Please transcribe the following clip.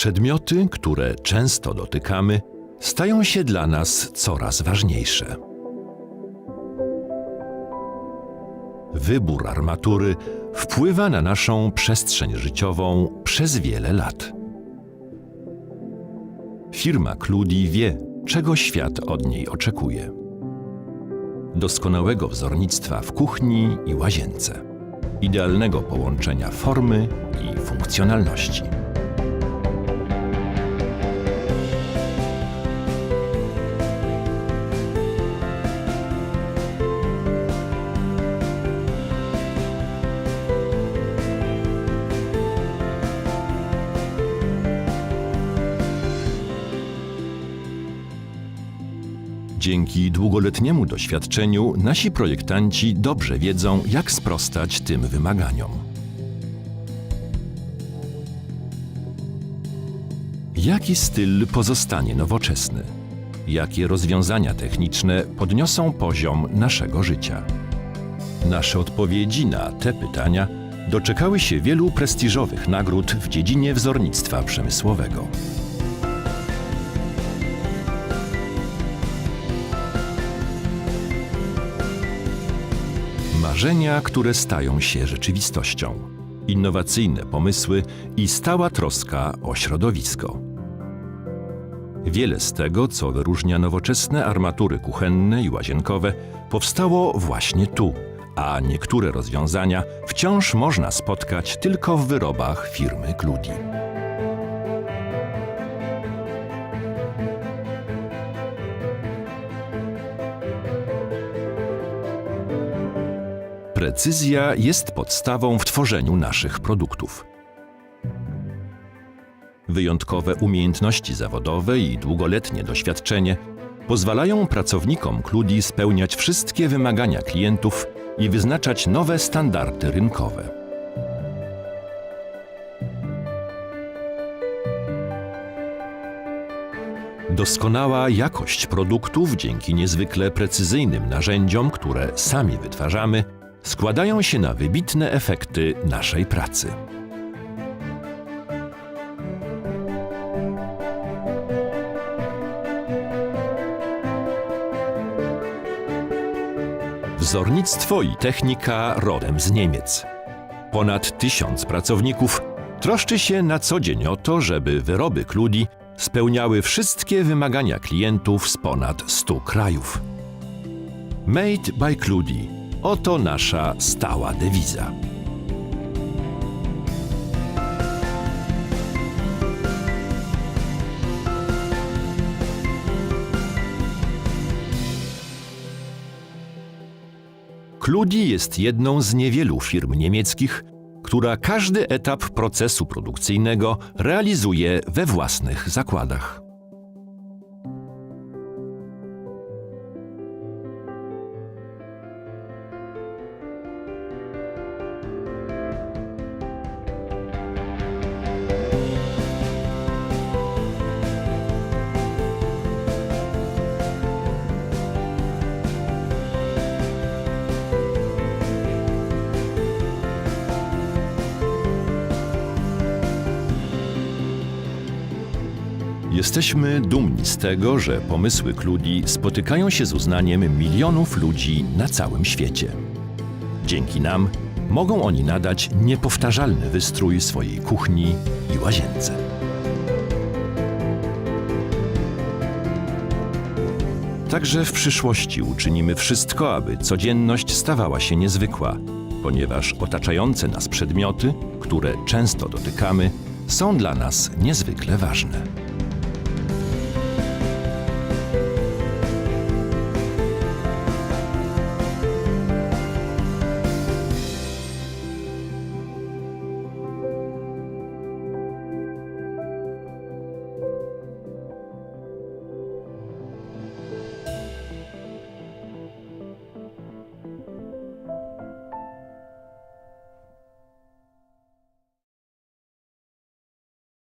Przedmioty, które często dotykamy, stają się dla nas coraz ważniejsze. Wybór armatury wpływa na naszą przestrzeń życiową przez wiele lat. Firma Cludi wie, czego świat od niej oczekuje. Doskonałego wzornictwa w kuchni i łazience, idealnego połączenia formy i funkcjonalności. Dzięki długoletniemu doświadczeniu nasi projektanci dobrze wiedzą, jak sprostać tym wymaganiom. Jaki styl pozostanie nowoczesny? Jakie rozwiązania techniczne podniosą poziom naszego życia? Nasze odpowiedzi na te pytania doczekały się wielu prestiżowych nagród w dziedzinie wzornictwa przemysłowego. Marzenia, które stają się rzeczywistością, innowacyjne pomysły i stała troska o środowisko. Wiele z tego, co wyróżnia nowoczesne armatury kuchenne i łazienkowe, powstało właśnie tu, a niektóre rozwiązania wciąż można spotkać tylko w wyrobach firmy Cludi. Precyzja jest podstawą w tworzeniu naszych produktów. Wyjątkowe umiejętności zawodowe i długoletnie doświadczenie pozwalają pracownikom Cludi spełniać wszystkie wymagania klientów i wyznaczać nowe standardy rynkowe. Doskonała jakość produktów dzięki niezwykle precyzyjnym narzędziom, które sami wytwarzamy, składają się na wybitne efekty naszej pracy. Wzornictwo i technika rodem z Niemiec. Ponad tysiąc pracowników troszczy się na co dzień o to, żeby wyroby Cludi spełniały wszystkie wymagania klientów z ponad 100 krajów. Made by Cludi oto nasza stała dewiza. Cludi jest jedną z niewielu firm niemieckich, która każdy etap procesu produkcyjnego realizuje we własnych zakładach. Jesteśmy dumni z tego, że pomysły Cludi spotykają się z uznaniem milionów ludzi na całym świecie. Dzięki nam mogą oni nadać niepowtarzalny wystrój swojej kuchni i łazience. Także w przyszłości uczynimy wszystko, aby codzienność stawała się niezwykła, ponieważ otaczające nas przedmioty, które często dotykamy, są dla nas niezwykle ważne.